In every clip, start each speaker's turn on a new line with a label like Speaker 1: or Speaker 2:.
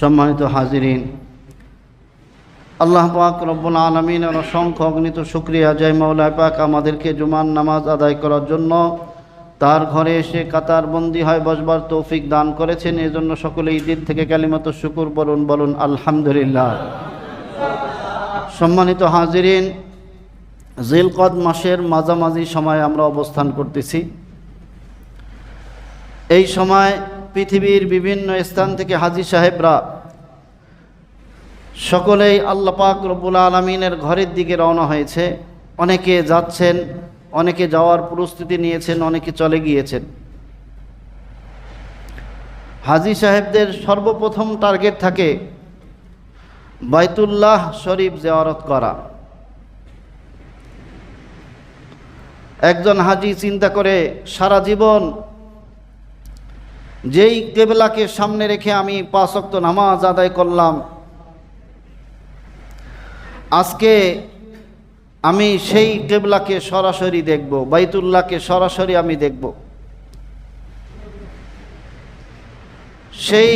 Speaker 1: সম্মানিত হাজিরিন, আল্লাহ পাক রব্বুল আলমিনের অসংখ্য অগ্নিত শুক্রিয়া জয় মৌলা পাক আমাদেরকে জুমান নামাজ আদায় করার জন্য তার ঘরে এসে কাতার বন্দি হয় বসবার তৌফিক দান করেছেন। এই জন্য সকলে ঈদের থেকে কালিমত শুকুর বলুন বলুন আলহামদুলিল্লাহ। সম্মানিত হাজিরিন, জিলকদ মাসের মাঝামাঝি সময় আমরা অবস্থান করতেছি। এই সময় পৃথিবীর বিভিন্ন স্থান থেকে হাজি সাহেবরা সকলেই আল্লাহ পাক রব্বুল আলমিনের ঘরের দিকে রওনা হয়েছে। অনেকে যাচ্ছেন, অনেকে যাওয়ার প্রস্তুতি নিয়েছেন, অনেকে চলে গিয়েছেন। হাজি সাহেবদের সর্বপ্রথম টার্গেট থাকে বাইতুল্লাহ শরীফ জেওয়ারত করা। একজন হাজি চিন্তা করে, সারা জীবন যেই কেবলাকে সামনে রেখে আমি পাঁচক্ত নামাজ আদায় করলাম, আজকে আমি সেই কেবলাকে সরাসরি দেখব, বাইতুল্লাহকে সরাসরি আমি দেখব। সেই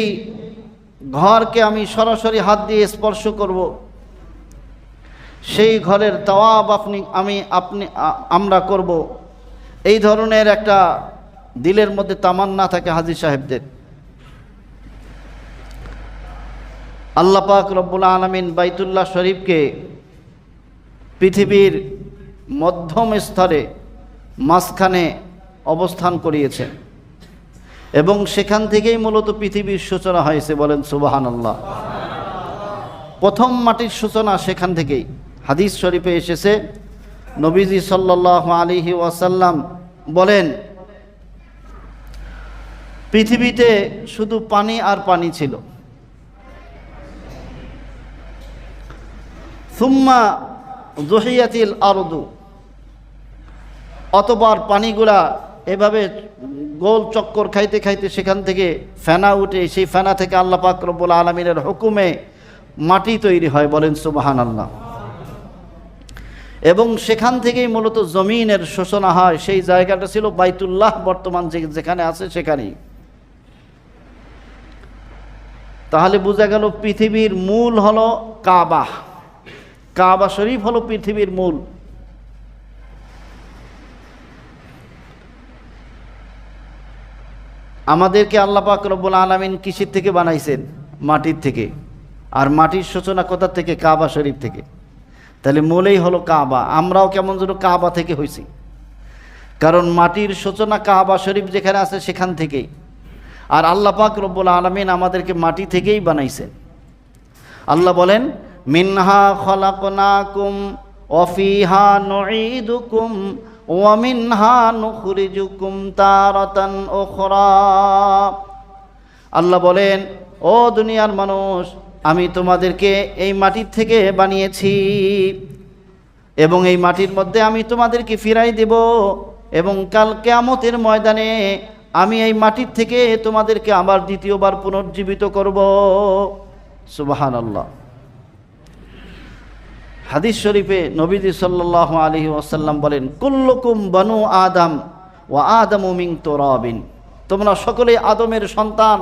Speaker 1: ঘরকে আমি সরাসরি হাত দিয়ে স্পর্শ করব। সেই ঘরের তাওয়াব আপনি, আমি আপনি আমরা করব। এই ধরনের একটা দিলের মধ্যে তামান্না থাকে হাজি সাহেবদের। আল্লাহ পাক রব্বুল আলমিন বাইতুল্লাহ শরীফকে পৃথিবীর মধ্যম স্তরে মাঝখানে অবস্থান করিয়েছেন এবং সেখান থেকেই মূলত পৃথিবীর সূচনা হয়েছে বলেন সুবাহান আল্লাহ প্রথম মাটির সূচনা সেখান থেকেই হাদিস শরীফে এসেছে। নবীজি সাল্লাহ আলিহি ওয়াসাল্লাম বলেন পৃথিবীতে শুধু পানি আর পানি ছিল। সুম্মা জহিয়াতিল আরদু, অতবার পানিগুলা এভাবে গোল চক্কর খাইতে খাইতে সেখান থেকে ফেনা উঠে, সেই ফেনা থেকে আল্লাহ পাক রব্বুল আলমিনের হুকুমে মাটি তৈরি হয় বলেন সুবাহান আল্লাহ এবং সেখান থেকেই মূলত জমিনের শোষণা হয়, সেই জায়গাটা ছিল বাইতুল্লাহ বর্তমান যেখানে আছে সেখানেই। তাহলে বোঝা গেল পৃথিবীর মূল হলো কাবা। কাবা শরীফ হলো পৃথিবীর মূল। আমাদেরকে আল্লাহ পাক রব্বুল আলমিন কিসির থেকে বানাইছেন, মাটির থেকে। আর মাটির সূচনা কোথা থেকে? কাবা শরীফ থেকে। তাহলে মূলেই হলো কাবা। আমরাও কেমন যেন কাবা থেকে হয়েছি কারণ মাটির সূচনা কাবা শরীফ যেখানে আছে সেখান থেকেই। আর আল্লাহ পাক রব্বুল আলমিন আমাদেরকে মাটি থেকেই বানাইছেন আল্লাহ বলেন, মিনহা খলাকনাকুম অফিহা নুঈদুকুম ওয়া মিনহা নুখরিজুকুম তারাতান উখরা। আল্লাহ বলেন, ও দুনিয়ার মানুষ, আমি তোমাদেরকে এই মাটির থেকে বানিয়েছি এবং এই মাটির মধ্যে আমি তোমাদেরকে ফিরাই দেব এবং কাল কেয়ামতের ময়দানে আমি এই মাটির থেকে তোমাদেরকে আবার দ্বিতীয়বার পুনর্জীবিত করব। সুবাহান আল্লাহ হাদিস শরীফে নবীজি সাল্লাহ আলহি ওয়াসাল্লাম বলেন, কুল্লুকুম বানু আদম ও আদম মিং তোরাবিন। তোমরা সকলেই আদমের সন্তান,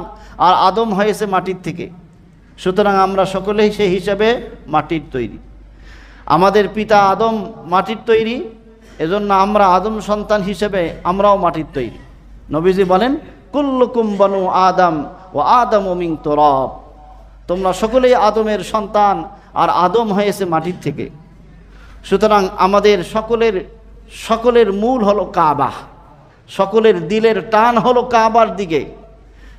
Speaker 1: আর আদম হয়েছে মাটির থেকে। সুতরাং আমরা সকলেই সেই হিসাবে মাটির তৈরি। আমাদের পিতা আদম মাটির তৈরি, এজন্য আমরা আদম সন্তান হিসেবে আমরাও মাটির তৈরি। নবীজি বলেন, কুল্লুকুম বানু আদম ও আদম মিং তোরব। তোমরা সকলেই আদমের সন্তান, আর আদম হয়েছে মাটির থেকে। সুতরাং আমাদের সকলের সকলের মূল হলো কাবা। সকলের দিলের টান হলো কাবার দিকে।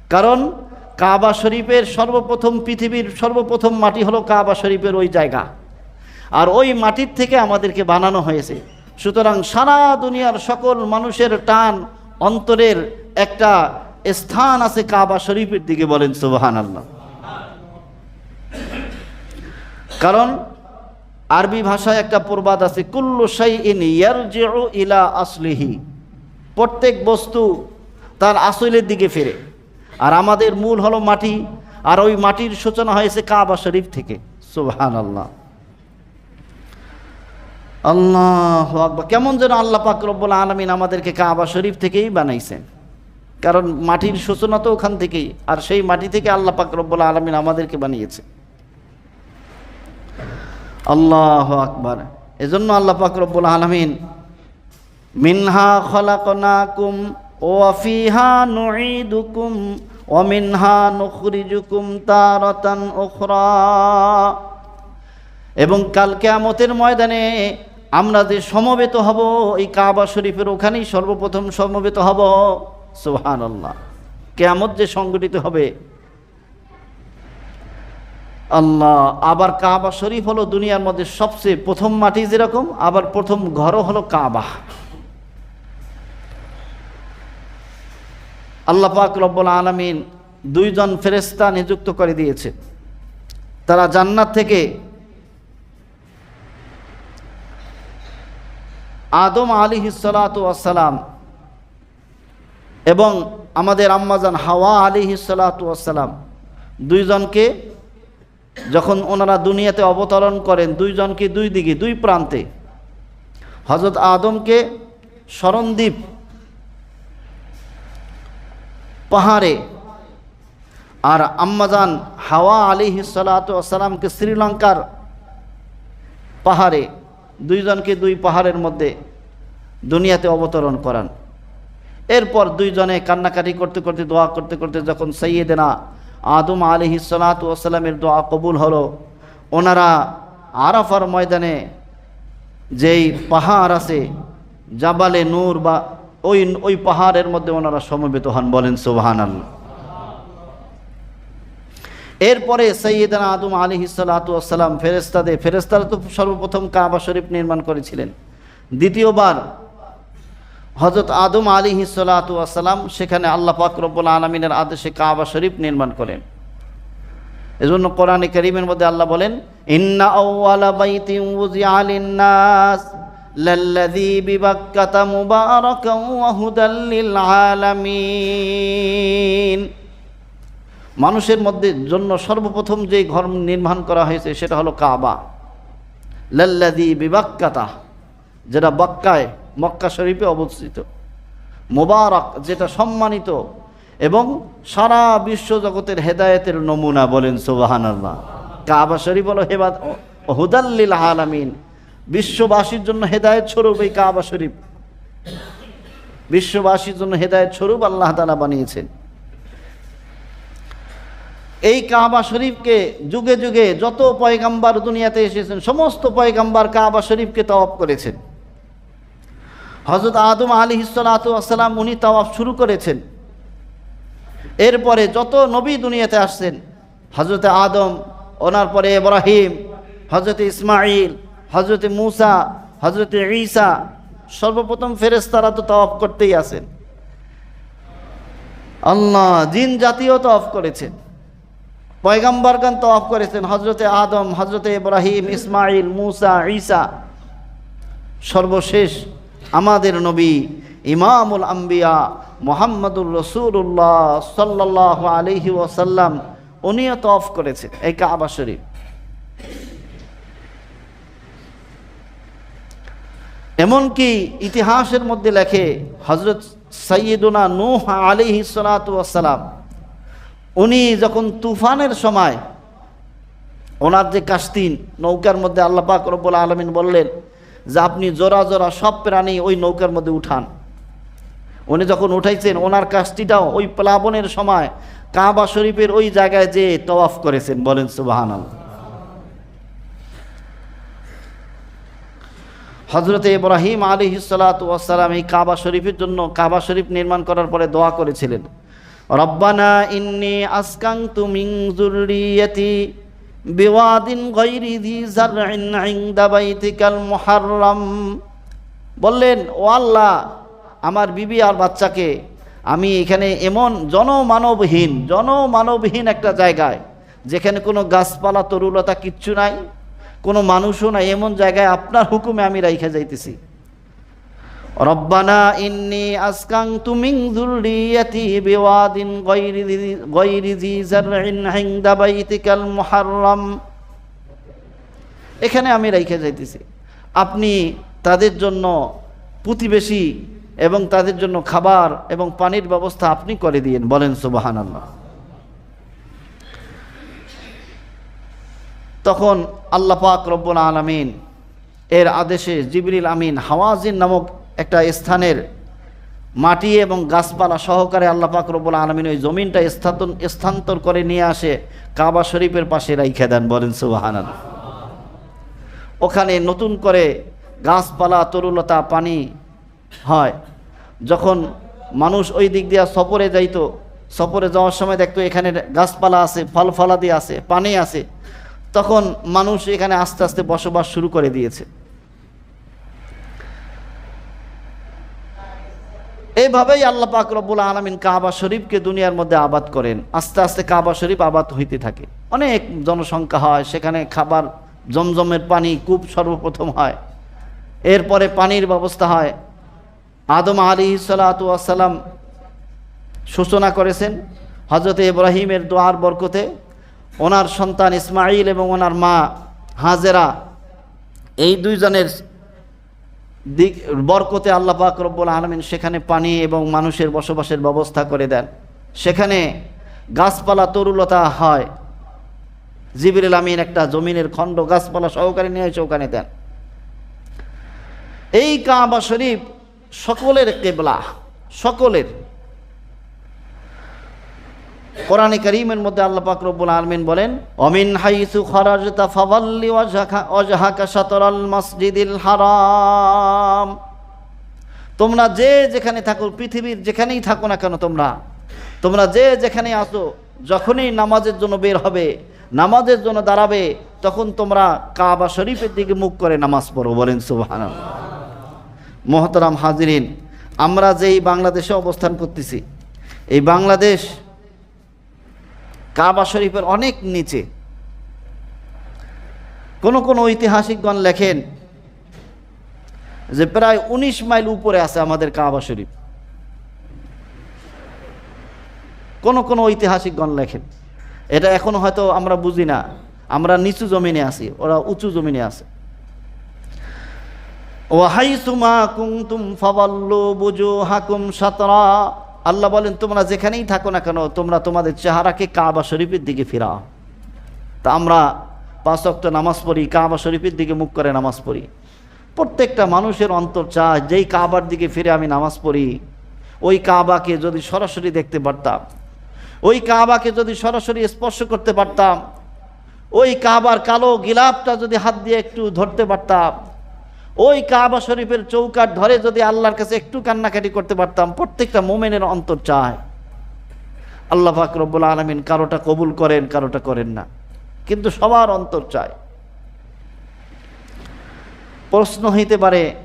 Speaker 1: কারণ কাবা শরীফের সর্বপ্রথম পৃথিবীর সর্বপ্রথম মাটি হলো কাবা শরীফের ওই জায়গা। আর ওই মাটির থেকে আমাদেরকে বানানো হয়েছে। সুতরাং সারা দুনিয়ার সকল মানুষের টান অন্তরের একটা স্থান আছে কাবা শরীফের দিকে বলেন সুবাহান আল্লাহ কারণ আরবি ভাষায় একটা প্রবাদ আছে, কুল্লু সাই ইন ইয়ারজিউ ইলা আসলিহি। প্রত্যেক বস্তু তার আসলের দিকে ফেরে। আর আমাদের মূল হলো মাটি, আর ওই মাটির সূচনা হয়েছে কাবা শরীফ থেকে সুবহান আল্লাহ আল্লাহ আকবার। কেমন যেন আল্লাহ পাক রব্বুল আলমিন আমাদেরকে কাবা শরীফ থেকেই বানাইছেন। কারণ মাটির সূচনা তো ওখান থেকেই, আর সেই মাটি থেকে আল্লাহ পাক রব্বুল আলমিন আমাদেরকে বানিয়েছে। আল্লাহ আকবার। এজন্য আল্লাহ পাক রব্বুল আলমিন মিনহা খলাকনাকুম ও আফিহা নুঈদুকুম ও মিনহা নুখরিজুকুম তারাতান উখরা। এবং কাল কেয়ামতের ময়দানে আমরা যে সমবেত হব, এই কাবা শরীফের ওখানেই সর্বপ্রথম সমবেত হব। সোহান আল্লাহ কেয়ামত যে সংগঠিত হবে। আল্লাহ, আবার কাবা শরীফ হলো দুনিয়ার মধ্যে সবচেয়ে প্রথম মাটি যেরকম, আবার প্রথম ঘরও হলো কাবা। আল্লাহ পাক রব্বুল আলমিন দুইজন ফেরেস্তা নিযুক্ত করে দিয়েছে। তারা জান্নাত থেকে আদম আলী হিসালাতাম এবং আমাদের আম্মাজান হাওয়া আলী হিসালাতাম দুইজনকে যখন ওনারা দুনিয়াতে অবতরণ করেন, দুইজনকে দুই দিকে, দুই প্রান্তে হজরত আদমকে স্মরণদ্বীপ পাহাড়ে আর আম্মাজান হাওয়া আলী হিসালাতামকে শ্রীলঙ্কার পাহাড়ে দুইজনকে দুই পাহাড়ের মধ্যে দুনিয়াতে অবতরণ করান। এরপর দুইজনে কান্নাকাটি করতে করতে, দোয়া করতে করতে যখন সৈয়দেনা আদম আলী হিসালাতামের দোয়া কবুল হলো, ওনারা আরাফার ময়দানে যেই পাহাড় আছে, জাবালে নূর বা ওই ওই পাহাড়ের মধ্যে ওনারা সমবেত হন বলেন সোহান আল্লাহ এরপরে সৈয়দানা আদম আলী হিসালাতাম ফেরেস্তাদে ফেরেস্তারা তো সর্বপ্রথম কাবা শরীফ নির্মাণ করেছিলেন। দ্বিতীয়বার হজরত আদম আলী হিসালাতাম সেখানে আল্লাহ পাক রব্বুল আলমিনের আদেশে কাবা শরীফ নির্মাণ করেন। এজন্য কোরআনে করিমের মধ্যে আল্লাহ বলেন, ইন্না মানুষের মধ্যে জন্য সর্বপ্রথম যে ঘর নির্মাণ করা হয়েছে সেটা হলো কাবা। লাল্লাদি বিবাক্কাতা, যেটা বাক্কায় মক্কা শরীফে অবস্থিত। মোবারক, যেটা সম্মানিত এবং সারা বিশ্ব জগতের হেদায়েতের নমুনা বলেন সোবাহান আল্লাহ কাবা শরীফ হলো হেবাদ হুদাল্লিল আলামিন। বিশ্ববাসীর জন্য হেদায়েত স্বরূপ এই কাবা শরীফ। বিশ্ববাসীর জন্য হেদায়েত স্বরূপ আল্লাহ তালা বানিয়েছেন। এই কাবা শরীফকে যুগে যুগে যত পয়গাম্বার দুনিয়াতে এসেছেন, সমস্ত পয়গাম্বার কাবা শরীফকে তওয়াফ করেছেন। হজরত আদম আলী হিসালাতাম উনি তওয়াফ শুরু করেছেন। এরপরে যত নবী দুনিয়াতে আসছেন হজরতে আদম, ওনার পরে ইব্রাহিম হজরতে ইসমাইল হজরতে মুসা হজরতে ঈসা, সর্বপ্রথম ফেরেস্তারা তো তওয়াফ করতেই আসেন। আল্লাহ জিন জাতীয় তওয়াফ করেছেন। পয়গাম্বরগান তওয়াফ করেছেন হজরতে আদম হজরতে ইব্রাহিম ইসমাইল মুসা, ঈসা। সর্বশেষ আমাদের নবী ইমামুল আম্বিয়া মোহাম্মদুর রসুল্লাহ সাল্লাহ আলহি ওসাল্লাম উনিও তফ করেছেন এই কাবা শরীফ। এমনকি ইতিহাসের মধ্যে লেখে হজরত সৈয়দুনা নূহ আলিহি সালাতাম উনি যখন তুফানের সময় ওনার যে কাস্তিন নৌকার মধ্যে আল্লাহ পাক রব্বুল আলমিন বললেন যে আপনি জোড়া জোড়া সব প্রাণী ওই নৌকার মধ্যে উঠান। উনি যখন উঠাইছেন, ওনার কাস্তিটাও ওই প্লাবনের সময় কাবা শরীফের ওই জায়গায় যে তওয়াফ করেছেন বলেন সুবাহান হজরত ইব্রাহিম আলী হিসালাতাম এই কাবা শরীফের জন্য, কাবা শরীফ নির্মাণ করার পরে দোয়া করেছিলেন। রব্বানা ইন্নি আসকাং তুমিং জুরিয়তি বিওয়াদিন গৈরি দি বললেন, ও আল্লাহ, আমার বিবি আর বাচ্চাকে আমি এখানে এমন জনমানবহীন জনমানবহীন একটা জায়গায়, যেখানে কোনো গাছপালা, তরুলতা কিচ্ছু নাই, কোনো মানুষও নাই, এমন জায়গায় আপনার হুকুমে আমি রাইখা যাইতেছি। ইন্নি আসকাং তুমিং যুররিয়াতি বিওয়াদিন গায়রি গায়রি জি জারইন ইনদা বাইতিকাল মুহাররাম। এখানে আমি রাইখে যাইতেছি। আপনি তাদের জন্য প্রতিবেশী এবং তাদের জন্য খাবার এবং পানির ব্যবস্থা আপনি করে দিয়েন, বলেন সুবাহান আল্লাহ তখন আল্লাহ পাক রব্বুল আলমিন এর আদেশে জিবরিল আমিন হাওয়াজিন নামক একটা স্থানের মাটি এবং গাছপালা সহকারে আল্লাহ পাক আলমিন ওই জমিনটা স্থাতন, স্থানান্তর করে নিয়ে আসে কাবা শরীফের পাশে রাইখে দেন, বলেন সুবাহান ওখানে নতুন করে গাছপালা, তরুলতা, পানি হয়। যখন মানুষ ওই দিক দিয়ে সফরে যাইতো, সফরে যাওয়ার সময় দেখতো এখানে গাছপালা আছে ফল ফলাদি আছে, পানি আছে। তখন মানুষ এখানে আস্তে আস্তে বসবাস শুরু করে দিয়েছে। এইভাবেই আল্লাহ পাক রব্বুল আলমিন কাবা শরীফকে দুনিয়ার মধ্যে আবাদ করেন। আস্তে আস্তে কাবা শরীফ আবাদ হইতে থাকে। অনেক জনসংখ্যা হয়, সেখানে খাবার জমজমের পানি কূপ সর্বপ্রথম হয়। এরপরে পানির ব্যবস্থা হয়। আদম আলী সালাতাম সূচনা করেছেন হজরত ইব্রাহিমের দোয়ার বরকতে। ওনার সন্তান ইসমাইল এবং ওনার মা হাজেরা, এই দুইজনের দিক, বরকতে আল্লাহ পাক রব্বুল আলমিন সেখানে পানি এবং মানুষের বসবাসের ব্যবস্থা করে দেন। সেখানে গাছপালা তরুলতা হয়। জিবিরুল আমিন একটা জমিনের খণ্ড গাছপালা সহকারে নিয়ে এসে ওখানে দেন। এই কাবা শরীফ সকলের কেবলা, সকলের। কোরআনে করিমের মধ্যে আল্লাহ পাক রব্বুল আলমিন বলেন, অমিন হাইসু খরাজতা ফাওয়াল্লি ওয়াজহাকা শাতরাল মসজিদিল হারাম। তোমরা যে যেখানে থাকো, পৃথিবীর যেখানেই থাকো না কেন তোমরা? তোমরা যে যেখানে আসো, যখনই নামাজের জন্য বের হবে, নামাজের জন্য দাঁড়াবে, তখন তোমরা কাবা শরীফের দিকে মুখ করে নামাজ পড়ো। বলেন সুবহান মোহতরাম হাজিরিন, আমরা যেই বাংলাদেশে অবস্থান করতেছি, এই বাংলাদেশ কাবা শরীফের অনেক নিচে। কোন কোন ঐতিহাসিকগণ লেখেন যে প্রায় ১৯ মাইল উপরে আছে আমাদের কাবা শরীফ। কোন কোন ঐতিহাসিকগণ লেখেন। এটা এখনও হয়তো আমরা বুঝি না। আমরা নিচু জমিনে আছি, ওরা উঁচু জমিনে আছে। ওয়াহাইসুমা কুমতুম ফাবাল্লু বুজু হাকুম সাতরা আল্লাহ বলেন, তোমরা যেখানেই থাকো না কেন, তোমরা তোমাদের চেহারাকে কাবা শরীফের দিকে ফিরাও। তা আমরা পাঁচ অক্ট নামাজ পড়ি, কাবা শরীফের দিকে মুখ করে নামাজ পড়ি। প্রত্যেকটা মানুষের অন্তর চায়, যেই কাবার দিকে ফিরে আমি নামাজ পড়ি, ওই কাবাকে যদি সরাসরি দেখতে পারতাম, ওই কাবাকে যদি সরাসরি স্পর্শ করতে পারতাম, ওই কাবার কালো গিলাপটা যদি হাত দিয়ে একটু ধরতে পারতাম ওই কাবা শরীফের চৌকাট ধরে যদি আল্লাহর কাছে একটু কান্নাকাটি করতে পারতাম, প্রত্যেকটা মোমেনের অন্তর চায়। আল্লাহ ফাকরবুল আলমিন কারোটা কবুল করেন, কারোটা করেন না। কিন্তু সবার অন্তর চায়। প্রশ্ন হইতে পারে,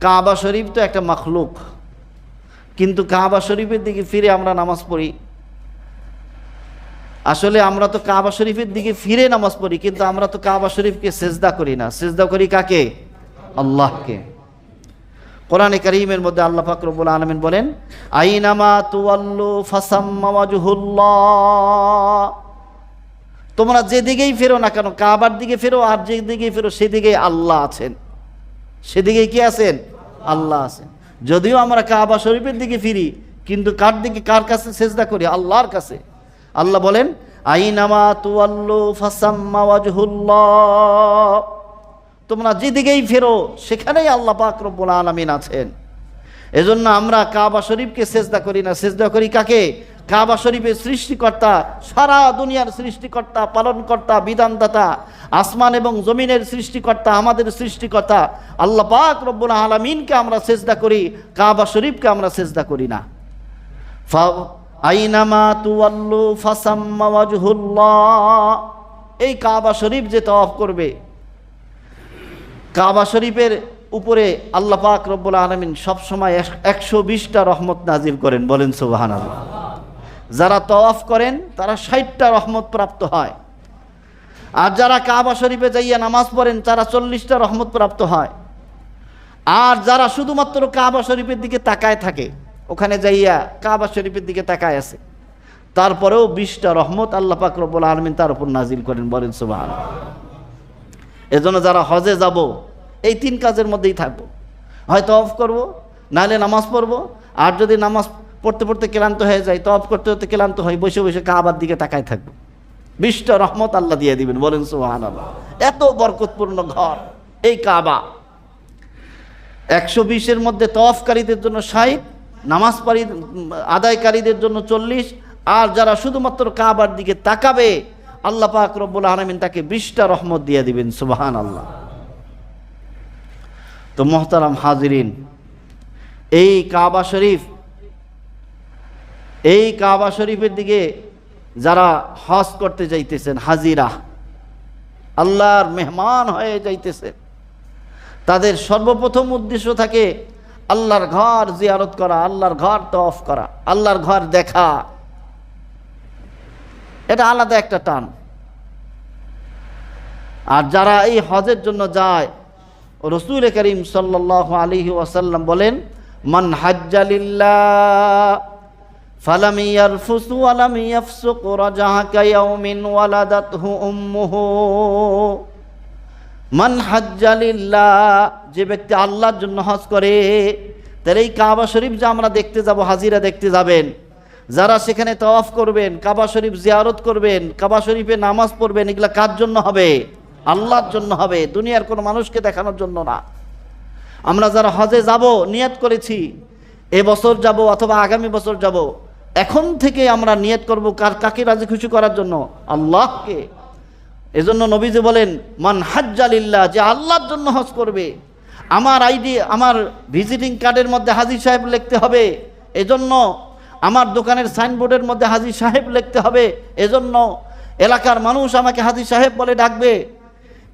Speaker 1: কাবা শরীফ তো একটা মখলুক। কিন্তু কাবা শরীফের দিকে ফিরে আমরা নামাজ পড়ি। আসলে আমরা তো কাবা শরীফের দিকে ফিরে নামাজ পড়ি, কিন্তু আমরা তো কাবা শরীফকে সেজদা করি না। সেজদা করি কাকে? আল্লাহকে। কোরআনে করিমের মধ্যে আল্লাহ ফাকরবুল আলমিন বলেন, আইনামা তুয়াল্লু ফাসাম্মাওয়াজহুল্লাহ তোমরা যেদিকেই ফেরো না কেন, কাবার দিকে ফেরো আর যেদিকেই ফেরো সেদিকেই আল্লাহ আছেন। সেদিকেই কি আছেন? আল্লাহ আছেন। যদিও আমরা কাবা শরীফের দিকে ফিরি, কিন্তু কার দিকে, কার কাছে সেজদা করি? আল্লাহর কাছে। আল্লাহ বলেন, আইনামা তুয়াল্লু ফাসাম্মাওয়াজহুল্লাহ তোমরা যেদিকেই ফেরো, সেখানেই আল্লাহ পাক রব্বুল আলমিন আছেন। এজন্য আমরা কাবা শরীফকে সেজদা করি না। সেজদা করি কাকে? কাবা শরীফের সৃষ্টিকর্তা, সারা দুনিয়ার সৃষ্টিকর্তা, পালনকর্তা, বিধানদাতা, আসমান এবং জমিনের সৃষ্টিকর্তা, আমাদের সৃষ্টিকর্তা। আল্লাহ পাক রব্বুল আলমিনকে আমরা সেজদা করি, কাবা শরীফকে আমরা সেজদা করি না। আইনামা তুয়াল্লু এই কাবা শরীফ যে তওয়াফ করবে কাবা শরীফের উপরে আল্লাহ পাক রব্বুল আলমিন সবসময় একশো বিশটা রহমত নাজিল করেন, বলেন সুবাহান আল্লাহ যারা তওয়াফ করেন, তারা ষাটটা রহমত প্রাপ্ত হয়। আর যারা কাবা শরীফে যাইয়া নামাজ পড়েন, তারা চল্লিশটা রহমত প্রাপ্ত হয়। আর যারা শুধুমাত্র কাবা শরীফের দিকে তাকায় থাকে, ওখানে যাইয়া কাবা শরীফের দিকে তাকায় আছে, তারপরেও বিশটা রহমত আল্লাহ পাক রব্বুল আলমিন তার উপর নাজিল করেন, বলেন সুবাহান এজন্য যারা হজে যাব, এই তিন কাজের মধ্যেই থাকব। হয়তো অফ করব, নাহলে নামাজ পড়ব, আর যদি নামাজ পড়তে পড়তে ক্লান্ত হয়ে যায় তফ করতে করতে ক্লান্ত হয় বসে বসে কাবার দিকে তাকায় থাকব। বিশটা রহমত আল্লাহ দিয়ে দিবেন, বলেন সুহান এত বরকতপূর্ণ ঘর, এই কাবা। একশো বিশের মধ্যে তফকারীদের জন্য ষাট, নামাজ পারি আদায়কারীদের জন্য চল্লিশ, আর যারা শুধুমাত্র কাবার দিকে তাকাবে আল্লাহ পাক রব্বুল আলমিন তাকে বিশটা রহমত দিয়ে দিবেন সুবাহান আল্লাহ তো মোহতারাম হাজিরিন, এই কাবা শরীফ, এই কাবা শরীফের দিকে যারা হজ করতে যাইতেছেন, হাজিরা, আল্লাহর মেহমান হয়ে যাইতেছে তাদের সর্বপ্রথম উদ্দেশ্য থাকে আল্লাহর ঘর জিয়ারত করা, আল্লাহর ঘর তফ করা, আল্লাহর ঘর দেখা। এটা আলাদা একটা টান। আর যারা এই হজের জন্য যায়, রসুল করিম সাল্লাহ আলী ওয়াসাল্লাম বলেন, মান হাজ্জালিল্লাহ ফালাম ইয়ারফুসু ওয়ালাম ইয়াফসুক রাজাহা কায়াউমিন ওয়ালাদাতহু উম্মুহু। মান হাজ্জালিল্লাহ যে ব্যক্তি আল্লাহর জন্য হজ করে, তার এই কাবা শরীফ যে আমরা দেখতে যাব, হাজিরা দেখতে যাবেন যারা সেখানে তওয়াফ করবেন, কাবা শরীফ জিয়ারত করবেন, কাবা শরীফে নামাজ পড়বেন, এগুলো কার জন্য হবে? আল্লাহর জন্য হবে। দুনিয়ার কোনো মানুষকে দেখানোর জন্য না। আমরা যারা হজে যাব, নিয়ত করেছি, এ বছর যাব অথবা আগামী বছর যাব, এখন থেকে আমরা নিয়ত করব কার, কাকে রাজি খুশি করার জন্য? আল্লাহকে। এজন্য নবীজি বলেন, মান হাজ্জালিল্লাহ যে আল্লাহর জন্য হজ করবে। আমার আইডি, আমার ভিজিটিং কার্ডের মধ্যে হাজির সাহেব লিখতে হবে। এজন্য আমার দোকানের সাইনবোর্ডের মধ্যে হাজির সাহেব লিখতে হবে। এজন্য এলাকার মানুষ আমাকে হাজির সাহেব বলে ডাকবে।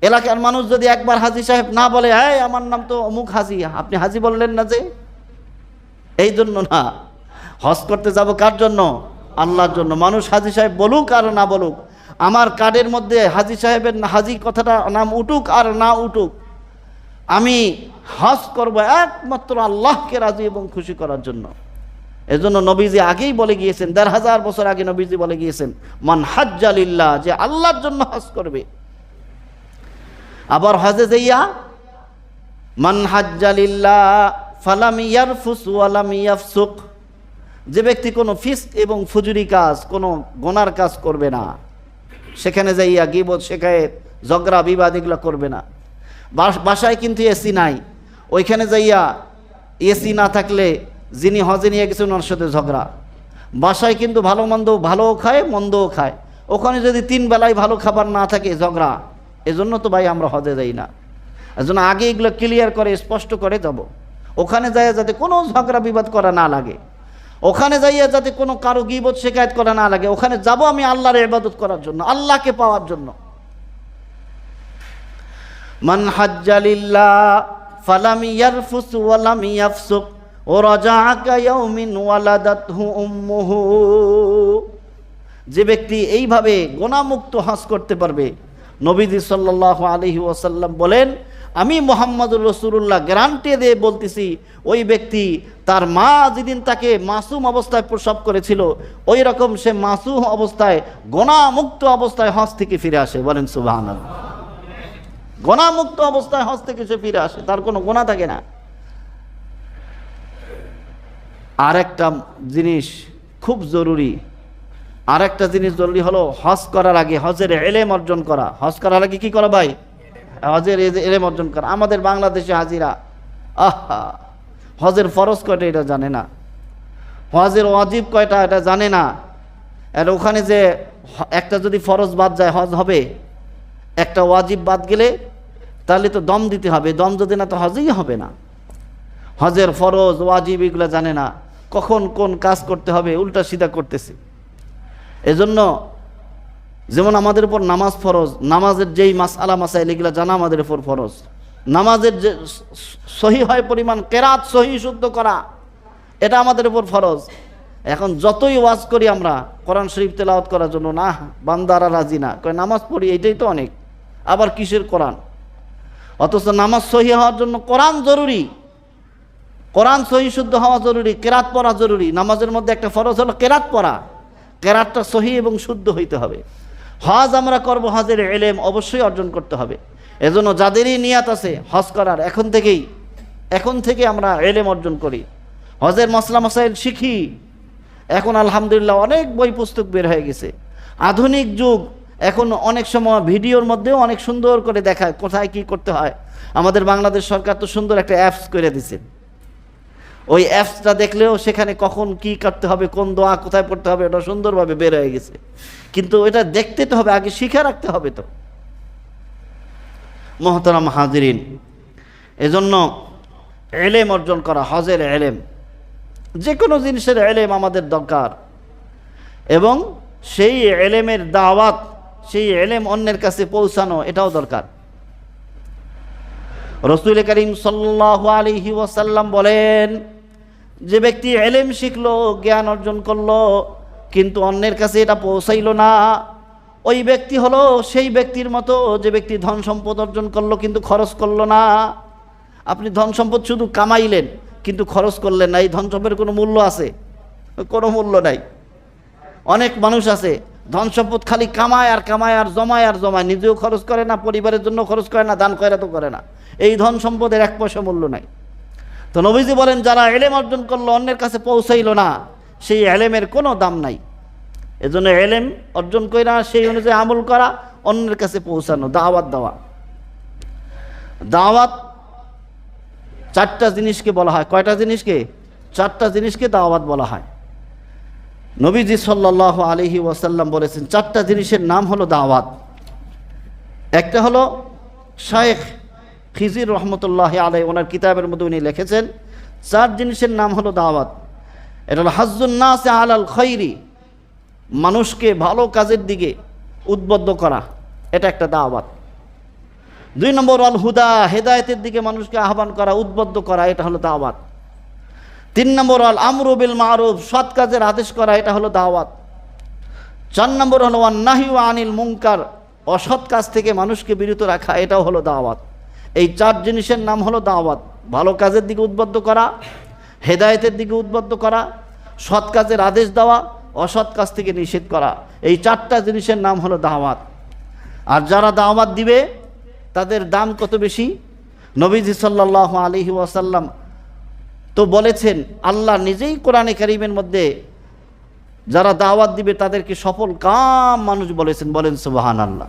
Speaker 1: এলাকার মানুষ যদি একবার হাজি সাহেব না বলে হ্যাঁ আমার নাম তো অমুক হাজি। আপনি হাজি বললেন না যে? এই জন্য না। হজ করতে যাব কার জন্য? আল্লাহর জন্য। মানুষ হাজি সাহেব বলুক আর না বলুক। আমার কার্ডের মধ্যে হাজি সাহেবের হাজি কথাটা নাম উঠুক আর না উঠুক। আমি হজ করব একমাত্র আল্লাহকে রাজি এবং খুশি করার জন্য। এজন্য নবীজি আগেই বলে গিয়েছেন, দেড় হাজার বছর আগে নবীজি বলে গিয়েছেন, মান হাজ্জালিল্লাহ যে আল্লাহর জন্য হজ করবে। আবার হজে যাইয়া, মান হাজ্জালিল্লাহ ফালাম ইয়ারফুস ওয়ালাম ইয়াফসুক যে ব্যক্তি কোনো ফিস এবং ফুজুরি কাজ, কোনো গোনার কাজ করবে না। সেখানে যাইয়া গিবত শেখায়েত ঝগড়া, বিবাদ এগুলো করবে না। বাস- বাসায় কিন্তু এসি নাই। ওইখানে যাইয়া এসি না থাকলে যিনি হজে নিয়ে গেছেন ওনার সাথে ঝগড়া। বাসায় কিন্তু ভালো মন্দ, ভালোও খায়, মন্দও খায়। ওখানে যদি তিন বেলায় ভালো খাবার না থাকে, ঝগড়া। এজন্য তো ভাই আমরা হজে যাই না। এজন্য আগে এগুলো ক্লিয়ার করে, স্পষ্ট করে যাব। ওখানে যাইয়া যাতে কোনো ঝগড়া বিবাদ করা না লাগে। ওখানে যাইয়া যাতে কোনো কারও গিবত শেখায়ত করা না লাগে। ওখানে যাব আমি আল্লাহর ইবাদত করার জন্য, আল্লাহকে পাওয়ার জন্য। মান হাজ্জালিল্লাহ ফালাম ইয়ারফুস ওয়ালাম ইয়াফসুক। ও ওয়ালাদাতহু উম্মুহু। যে ব্যক্তি এইভাবে গোনামুক্ত হজ করতে পারবে, নবীজি সাল্লাল্লাহু আলাইহি ওয়াসাল্লাম বলেন, আমি মোহাম্মদুর রসুল্লাহ গ্যারান্টি দিয়ে বলতেছি, ওই ব্যক্তি তার মা যেদিন তাকে মাসুম অবস্থায় প্রসব করেছিল, ওই রকম সে মাসুম অবস্থায়, গোনামুক্ত অবস্থায় হজ থেকে ফিরে আসে। বলেন, সুবহানাল্লাহ। গোনামুক্ত অবস্থায় হজ থেকে সে ফিরে আসে, তার কোনো গোনা থাকে না। আর একটা জিনিস খুব জরুরি। আর একটা জিনিস জরুরি হলো হজ করার আগে হজের এলেম অর্জন করা। হজ করার আগে কি করা ভাই? হজের এলেম অর্জন করা। আমাদের বাংলাদেশে হাজিরা, আহা! হজের ফরজ কয়টা এটা জানে না। হজের অজিব কয়টা এটা জানে না। আর ওখানে যে একটা যদি ফরজ বাদ যায়, হজ হবে। একটা ওয়াজিব বাদ গেলে তাহলে তো দম দিতে হবে। দম যদি না, তো হজই হবে না। হজের ফরজ, ওয়াজিব এগুলো জানে না। কখন কোন কাজ করতে হবে, উল্টা সিধা করতেছে। এজন্য যেমন আমাদের উপর নামাজ ফরজ, নামাজের যেই মাস আলা মাসাইল, এগুলো জানা আমাদের উপর ফরজ। নামাজের যে সহি হয় পরিমাণ, কেরাত সহি শুদ্ধ করা, এটা আমাদের উপর ফরজ। এখন যতই ওয়াজ করি আমরা, কোরআন শরীফ তেলাওয়াত করার জন্য না বান্দারা রাজি না। কয়, নামাজ পড়ি এটাই তো অনেক। আবার কিসের কোরআন? অথচ নামাজ সহি হওয়ার জন্য কোরআন জরুরি। কোরআন সহি শুদ্ধ হওয়া জরুরি, কেরাত পড়া জরুরি। নামাজের মধ্যে একটা ফরজ হলো কেরাত পড়া। কেরাতটা সহি এবং শুদ্ধ হইতে হবে। হজ আমরা করব, হজের এলেম অবশ্যই অর্জন করতে হবে। এজন্য যাদেরই নিয়াত আছে, হজ করার এখন থেকেই, এখন থেকে আমরা এলেম অর্জন করি। হজের মশলা মশাইল শিখি। এখন আলহামদুলিল্লাহ অনেক বই পুস্তক বের হয়ে গেছে। আধুনিক যুগ, এখন অনেক সময় ভিডিওর মধ্যেও অনেক সুন্দর করে দেখায় কোথায় কি করতে হয়। আমাদের বাংলাদেশ সরকার তো সুন্দর একটা অ্যাপস করে দিছে। ওই অ্যাপসটা দেখলেও সেখানে কখন কি করতে হবে, কোন দোয়া কোথায় পড়তে হবে ওটা সুন্দরভাবে বের হয়ে গেছে। কিন্তু এটা দেখতে তো হবে, আগে শিখে রাখতে হবে তো। মহতরম হাজিরিন, এজন্য এলেম অর্জন করা হজের এলেম যে কোনো জিনিসের এলেম আমাদের দরকার। এবং সেই এলেমের দাওয়াত, সেই এলেম অন্যের কাছে পৌঁছানো, এটাও দরকার। রসুল করিম সাল্লাহ আলিহি ওয়াসাল্লাম বলেন যে ব্যক্তি এলেম শিখলো, জ্ঞান অর্জন করল, কিন্তু অন্যের কাছে এটা পৌঁছাইল না। ওই ব্যক্তি হলো সেই ব্যক্তির মতো যে ব্যক্তি ধন সম্পদ অর্জন করল, কিন্তু খরচ করল না। আপনি ধন সম্পদ শুধু কামাইলেন, কিন্তু খরচ করলেন না। এই ধন সম্পদের কোনো মূল্য আছে? কোনো মূল্য নাই। অনেক মানুষ আছে, ধন সম্পদ খালি কামায় আর কামায় আর জমায় আর জমায়, নিজেও খরচ করে না, পরিবারের জন্য খরচ করে না, দান করে তো করে না। এই ধন সম্পদের এক পয়সা মূল্য নাই। তো নবীজি বলেন, যারা এলেম অর্জন করল, অন্যের কাছে পৌঁছাইল না, সেই এলেমের কোনো দাম নাই। এজন্য এলেম অর্জন করা সেই অনুযায়ী আমল করা, অন্যের কাছে পৌঁছানো, দাওয়াত দেওয়া। দাওয়াত চারটা জিনিসকে বলা হয়। কয়টা জিনিসকে? চারটা জিনিসকে দাওয়াত বলা হয়। নবীজি সাল্লাহ আলহি ওয়াসাল্লাম বলেছেন, চারটা জিনিসের নাম হলো দাওয়াত। একটা হলো শায়েখ খিজির রহমতুল্লাহ আলাই ওনার কিতাবের মধ্যে উনি লিখেছেন চার জিনিসের নাম হলো দাওয়াত। এটা হলো হাজুন্নাস আলাল খৈরি, মানুষকে ভালো কাজের দিকে উদ্বুদ্ধ করা। এটা একটা দাওয়াত। দুই নম্বর অল হুদা, হেদায়তের দিকে মানুষকে আহ্বান করা, উদ্বুদ্ধ করা, এটা হলো দাওয়াত। তিন নম্বর হল আমরুবিল মারুফ, সৎ কাজের আদেশ করা, এটা হলো দাওয়াত। চার নম্বর হলো নাহিউ আনিল মুঙ্কার অসৎ কাজ থেকে মানুষকে বিরত রাখা, এটাও হলো দাওয়াত। এই চার জিনিসের নাম হলো দাওয়াত। ভালো কাজের দিকে উদ্বুদ্ধ করা, হেদায়েতের দিকে উদ্বুদ্ধ করা, সৎ কাজের আদেশ দেওয়া, অসৎ কাজ থেকে নিষেধ করা। এই চারটা জিনিসের নাম হলো দাওয়াত। আর যারা দাওয়াত দিবে, তাদের দাম কত বেশি? নবীজি সাল্লাহ আলহি ওয়াসাল্লাম তো বলেছেন, আল্লাহ নিজেই কোরআনে কারিমের মধ্যে যারা দাওয়াত দিবে, তাদেরকে সফল কাম মানুষ বলেছেন। বলেন সুবাহান আল্লাহ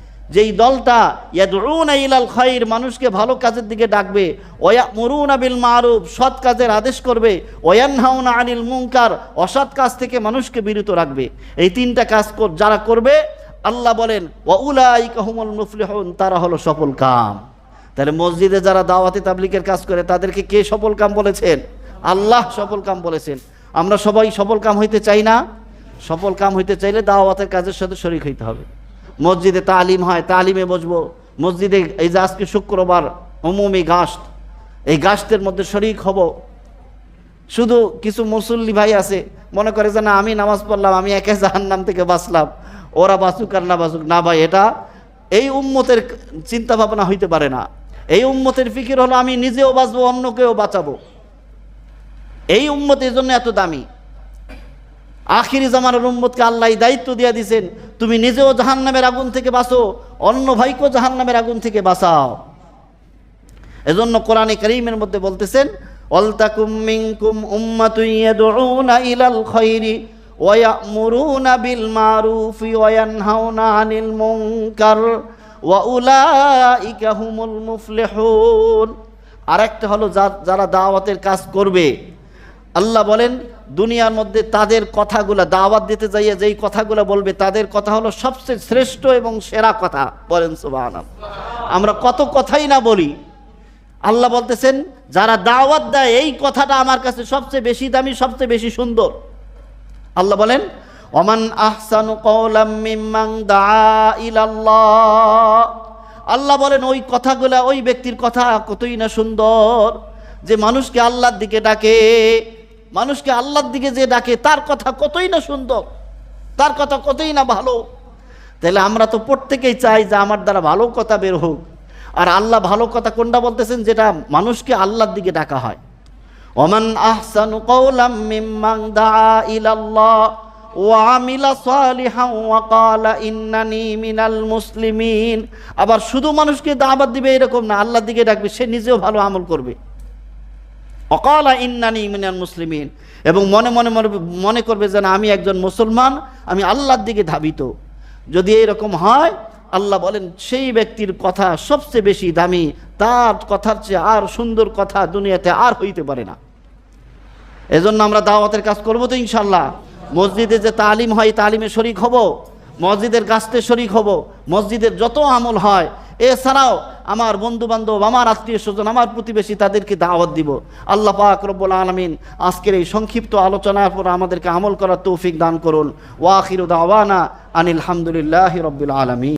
Speaker 1: যেই দলটা, ইয়াদউনা ইলাল খায়র মানুষকে ভালো কাজের দিকে ডাকবে ওয়া মুরুনা বিল মারুফ, সৎ কাজের আদেশ করবে, ওয়ানহাউনা আনিল মুনকার, অসৎ কাজ থেকে মানুষকে বিরত রাখবে। এই তিনটা কাজ যারা করবে, আল্লাহ বলেন ওয়া উলাইকা হুমুল মুফলিহুন, তারা হলো সফল কাম। তাহলে মসজিদে যারা দাওয়াতে তাবলিকের কাজ করে, তাদেরকে কে সফল কাম বলেছেন? আল্লাহ সফল কাম বলেছেন। আমরা সবাই সফল কাম হইতে চাই না। সফল কাম হইতে চাইলে দাওয়াতের কাজের সাথে শরিক হইতে হবে। মসজিদে তালিম হয়, তালিমে বসবো। মসজিদে এই যে আজকে শুক্রবার অমুমি গাস্ট এই গাস্টের মধ্যে শরিক হব। শুধু কিছু মুসল্লি ভাই আছে, মনে করে যে না, আমি নামাজ পড়লাম, আমি একে জাহান নাম থেকে বাঁচলাম, ওরা বাঁচুক আর না বাঁচুক। না ভাই, এটা এই উম্মতের চিন্তা ভাবনা হইতে পারে না। এই উম্মতের ফিকির হলো, আমি নিজেও বাঁচবো, অন্যকেও বাঁচাবো। এই উম্মতের জন্য এত দামি। আখিরি জামানের উম্মতকে আল্লাহ দায়িত্ব দিয়ে দিছেন, তুমি নিজেও জাহান্নামের আগুন থেকে বাঁচো, অন্য ভাইকেও জাহান্নামের আগুন থেকে বাঁচাও। এজন্য কোরআনে করিমের মধ্যে বলতেছেন অলতাকুম মিনকুম মারুফি আরেকটা হলো যারা দাওয়াতের কাজ করবে। আল্লাহ বলেন দুনিয়ার মধ্যে তাদের কথাগুলা, দাওয়াত দিতে যাইয়া যেই কথাগুলো বলবে, তাদের কথা হলো সবচেয়ে শ্রেষ্ঠ এবং সেরা কথা। বলেন, সুবহানাল্লাহ। আমরা কত কথাই না বলি। আল্লাহ বলতেছেন, যারা দাওয়াত দেয়, এই কথাটা আমার কাছে সবচেয়ে বেশি দামি, সবচেয়ে বেশি সুন্দর। আল্লাহ বলেন, ওমান আহসানু কওলাম মিম্মান দা ইলাল্লাহ। আল্লাহ বলেন, ওই কথাগুলা ওই ব্যক্তির কথা কতই না সুন্দর, যে মানুষকে আল্লাহর দিকে ডাকে। মানুষকে আল্লাহর দিকে যে ডাকে, তার কথা কতই না সুন্দর, তার কথা কতই না ভালো। তাহলে আমরা তো প্রত্যেকেই চাই যে আমার দ্বারা ভালো কথা বের হোক। আর আল্লাহ ভালো কথা কোনটা বলতেছেন? যেটা মানুষকে আল্লাহর দিকে ডাকা হয়। ওমান আহসানু কওলাম মিম্মান দাআ ইলাল্লাহ ওয়া আমিলা সালিহান ওয়া ক্বালা ইন্নানি মিনাল মুসলিমিন। আবার শুধু মানুষকে দাওয়াত দিবে এরকম না, আল্লাহর দিকে ডাকবে, সে নিজেও ভালো আমল করবে। অকালা ইন্নানি মিনাল মুসলিমিন। এবং মনে মনে মনে মনে করবে যেন আমি একজন মুসলমান, আমি আল্লাহর দিকে ধাবিত। যদি এরকম হয়, আল্লাহ বলেন, সেই ব্যক্তির কথা সবচেয়ে বেশি দামি, তার কথার চেয়ে আর সুন্দর কথা দুনিয়াতে আর হইতে পারে না। এজন্য আমরা দাওয়াতের কাজ করব তো ইনশাল্লাহ মসজিদে যে তালিম হয়, তালিমে শরিক হব। মসজিদের গাছতে শরিক হব। মসজিদের যত আমল হয় এছাড়াও আমার বন্ধু বান্ধব আমার আত্মীয় স্বজন আমার প্রতিবেশী তাদেরকে দাওয়াত দিব। আল্লাহ পাক রব্বুল আলমিন আজকের এই সংক্ষিপ্ত আলোচনার পর আমাদেরকে আমল করার তৌফিক দান করুন। ওয়াখির দাওয়ানা আনিল হামদুলিল্লাহ রব্বুল আলমিন।